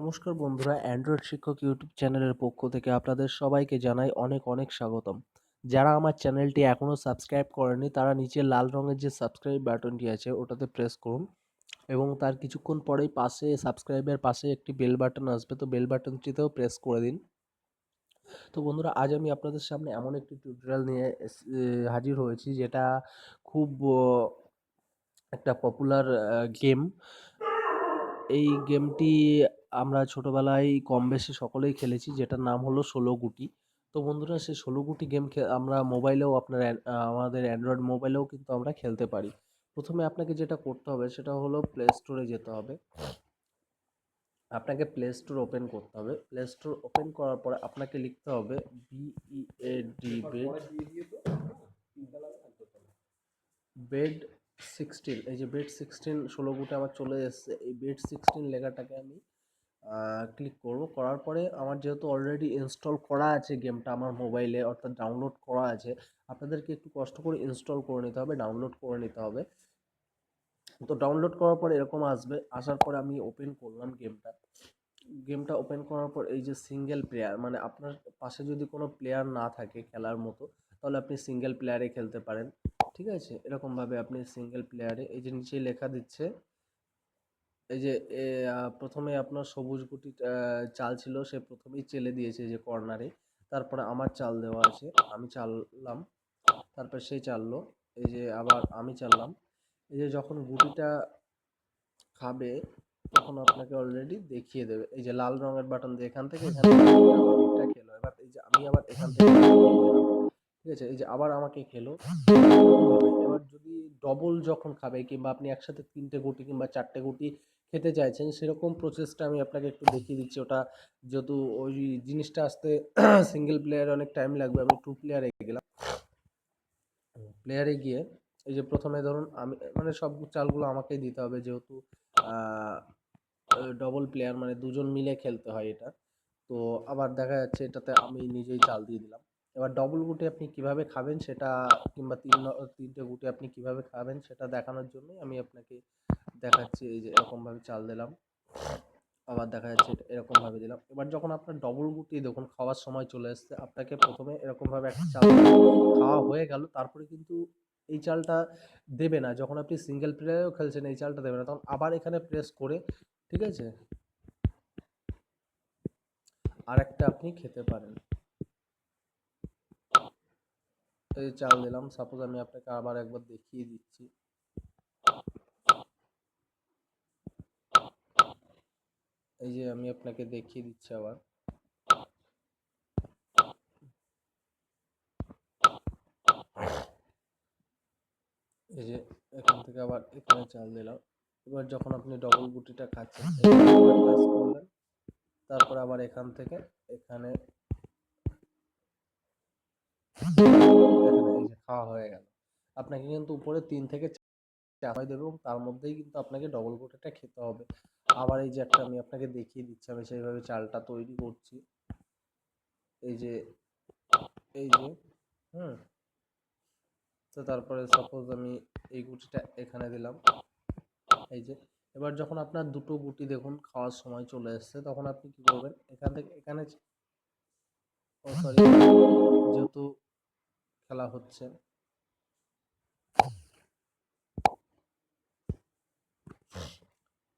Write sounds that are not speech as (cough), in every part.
নমস্কার বন্ধুরা অ্যান্ড্রয়েড শিক্ষক ইউটিউব চ্যানেলের পক্ষ থেকে আপনাদের সবাইকে জানাই অনেক অনেক স্বাগতম। যারা আমার চ্যানেলটি এখনও সাবস্ক্রাইব করেনি তারা নিচে লাল রঙের যে সাবস্ক্রাইব বাটনটি আছে, ওটাতে প্রেস করুন এবং তার কিছুক্ষণ পরেই পাশে সাবস্ক্রাইবের পাশে একটি বেল বাটন আসবে, তো বেল বাটনটিতেও প্রেস করে দিন। তো বন্ধুরা, আজ আমি আপনাদের সামনে এমন একটি টিউটোরিয়াল নিয়ে হাজির হয়েছি, যেটা খুব একটা পপুলার গেম এই গেমটি আমরা ছোটোবেলায় কম বেশি সকলেই খেলেছি, যেটার নাম হলো ষোলো গুটি। তো বন্ধুরা সেই ষোলো গুটি গেম আমরা মোবাইলেও আপনার আমাদের অ্যান্ড্রয়েড মোবাইলেও কিন্তু আমরা খেলতে পারি। প্রথমে আপনাকে যেটা করতে হবে, সেটা হলো প্লে স্টোরে যেতে হবে। আপনাকে প্লে স্টোর ওপেন করতে হবে। প্লে স্টোর ওপেন করার পরে আপনাকে লিখতে হবে B E D bed bed sixteen এই যে বেড সিক্সটিন ষোলো গুটে আমার চলে এসেছে। এই বেড সিক্সটিন লেখাটাকে আমি ক্লিক করব। করার পরে আমার যেহেতু অলরেডি ইনস্টল করা আছে গেমটা আমার মোবাইলে অর্থাৎ ডাউনলোড করা আছে, আপনাদেরকে একটু কষ্ট করে ইনস্টল করে নিতে হবে ডাউনলোড করে নিতে হবে। তো ডাউনলোড করার পরে এরকম আসবে, আসার পরে আমি ওপেন করলাম গেমটা গেমটা ওপেন করার পর এই যে সিঙ্গেল প্লেয়ার মানে আপনার পাশে যদি কোনো প্লেয়ার না থাকে খেলার মতো, তাহলে আপনি সিঙ্গেল প্লেয়ারে খেলতে পারেন। ঠিক আছে? এরকমভাবে আপনি সিঙ্গেল প্লেয়ারে এই যে নিচে লেখা দিচ্ছে এই যে প্রথমে আপনার সবুজ গুটি চাল ছিল, সে প্রথমেই চেলে দিয়েছে যে কর্নারে। তারপরে আমার চাল দেওয়া আছে, আমি চাললাম। তারপর সে চাললো, এই যে আবার আমি চাললাম। এই যে যখন গুটিটা খাবে, তখন আপনাকে অলরেডি দেখিয়ে দেবে। এই যে লাল রঙের বাটন দিয়ে এখান থেকে এখান থেকে খেলো। এবার এই যে আমি আবার এখান থেকে ঠিক আছে? এই যে আবার আমাকে খেলো। এবার যদি ডবল যখন খাবে, কিংবা আপনি একসাথে তিনটে গুটি কিংবা চারটে গুটি খেতে চাইছেন, সেরকম প্রসেসটা আমি আপনাকে একটু দেখিয়ে দিচ্ছি। ওটা যেহেতু ওই জিনিসটা আসতে (clears throat) সিঙ্গেল প্লেয়ারে অনেক টাইম লাগবে। আমি টু প্লেয়ারে গেলাম। প্লেয়ারে গিয়ে এই যে প্রথমে ধরুন আমি মানে সব চালগুলো আমাকেই দিতে হবে যেহেতু ডবল প্লেয়ার মানে দুজন মিলে খেলতে হয় এটা। তো আবার দেখা যাচ্ছে এটাতে আমি নিজেই চাল দিয়ে দিলাম। এবার ডবল গুটি আপনি কীভাবে খাবেন সেটা, কিংবা তিন, তিনটে গুটি আপনি কীভাবে খাবেন সেটা দেখানোর জন্যই আমি আপনাকে দেখাচ্ছি, এই যে এরকমভাবে চাল দিলাম। আবার দেখা যাচ্ছে এরকমভাবে দিলাম। এবার যখন আপনার ডবল গুটি দেখুন খাওয়ার সময় চলে এসছে, আপনাকে প্রথমে এরকমভাবে একটা চাল খাওয়া হয়ে গেল, তারপরে কিন্তু এই চালটা দেবে না। যখন আপনি সিঙ্গেল প্লেয়ারেও খেলছেন, এই চালটা দেবে না। তখন আবার এখানে প্রেস করে, ঠিক আছে? আর একটা আপনি খেতে পারেন। এই চাল দিলাম। সাপোজ আমি আপনাকে আবার একবার দেখিয়ে দিচ্ছি। এই যে আমি আপনাকে দেখিয়ে দিচ্ছি আবার। এই যে এখান থেকে আবার এখানে চাল দিলাম। এবার যখন আপনি ডবল গুটিটা খাচ্ছেন তারপর আবার এখান থেকে এখানে খাওয়া হয়ে গেল। আপনাকে কিন্তু উপরে তিন থেকে চাপাই দেবে এবং তার মধ্যেই কিন্তু আপনাকে ডবল গুটিটা খেতে হবে। আবার এই যে একটা আমি আপনাকে দেখিয়ে দিচ্ছি, আমি সেইভাবে চালটা তৈরি করছি। এই যে এই যে, হুম। তো তারপরে সাপোজ আমি এই গুটিটা এখানে দিলাম। এই যে, এবার যখন আপনার দুটো গুটি দেখুন খাওয়ার সময় চলে এসছে, তখন আপনি কি করবেন? এখান থেকে, এখানে সরি যেহেতু খেলা হচ্ছে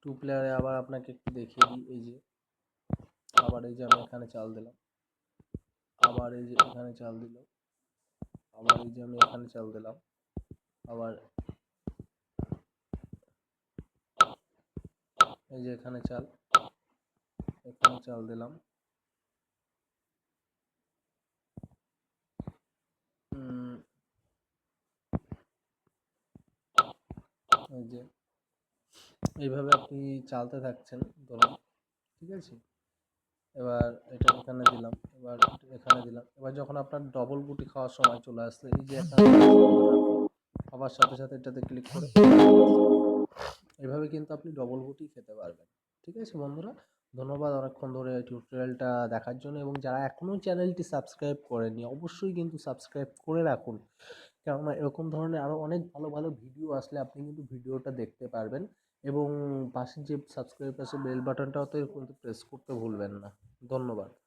টু প্লেয়ারে আবার আপনাকে একটু দেখিয়ে দিই, এই যে, আবার এই যে আমি এখানে চাল দিলাম, আবার এই যে এখানে চাল দিল আবার এই যে আমি এখানে চাল দিলাম, আবার এই যে এখানে চাল এখানে চাল দিলাম। এই যে এইভাবে আপনি চালতে থাকছেন ধরুন, ঠিক আছে? এবার এটা এখানে দিলাম, এবার এখানে দিলাম। এবার যখন আপনার ডবল গুটি খাওয়ার সময় চলে আসছে এই যে আবার সাথে সাথে এটাতে ক্লিক করে এভাবে কিন্তু আপনি ডবল গুটি খেতে পারবেন, ঠিক আছে বন্ধুরা? ধন্যবাদ অনেকক্ষণ ধরে টিউটোরিয়ালটা দেখার জন্য এবং যারা এখনও চ্যানেলটি সাবস্ক্রাইব করেনি অবশ্যই কিন্তু সাবস্ক্রাইব করে রাখুন। কেননা এরকম ধরনের আরও অনেক ভালো ভালো ভিডিও আসলে আপনি কিন্তু ভিডিওটা দেখতে পারবেন এবং পাশে যে সাবস্ক্রাইব আছে বেল বাটনটাও তো কিন্তু প্রেস করতে ভুলবেন না। ধন্যবাদ।